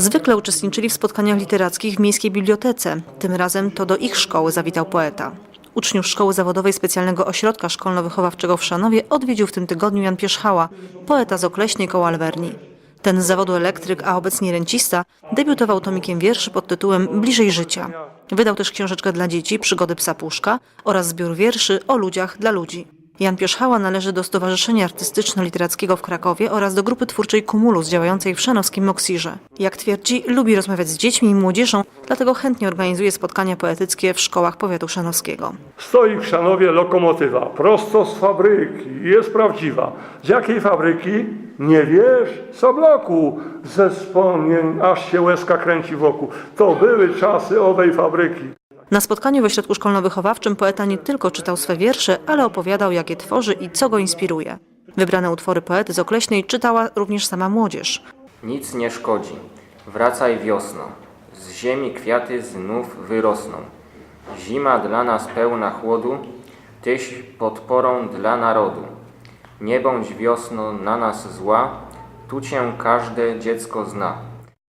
Zwykle uczestniczyli w spotkaniach literackich w miejskiej bibliotece. Tym razem to do ich szkoły zawitał poeta. Uczniów Szkoły Zawodowej Specjalnego Ośrodka Szkolno-Wychowawczego w Szanowie odwiedził w tym tygodniu Jan Pierzchała, poeta z Okleśnej koło Alwerni. Ten z zawodu elektryk, a obecnie rencista, debiutował tomikiem wierszy pod tytułem Bliżej życia. Wydał też książeczkę dla dzieci Przygody psa Puszka oraz zbiór wierszy o ludziach dla ludzi. Jan Pierzchała należy do Stowarzyszenia Artystyczno-Literackiego w Krakowie oraz do grupy twórczej Kumulus działającej w szanowskim Moksirze. Jak twierdzi, lubi rozmawiać z dziećmi i młodzieżą, dlatego chętnie organizuje spotkania poetyckie w szkołach powiatu szanowskiego. Stoi w Szanowie lokomotywa, prosto z fabryki, jest prawdziwa. Z jakiej fabryki? Nie wiesz? Z obloku. Ze wspomnień aż się łezka kręci wokół. To były czasy owej fabryki. Na spotkaniu w ośrodku szkolno-wychowawczym poeta nie tylko czytał swe wiersze, ale opowiadał, jak je tworzy i co go inspiruje. Wybrane utwory poety z Okleśnej czytała również sama młodzież. Nic nie szkodzi. Wracaj wiosno. Z ziemi kwiaty znów wyrosną. Zima dla nas pełna chłodu, tyś podporą dla narodu. Nie bądź wiosno na nas zła, tu cię każde dziecko zna.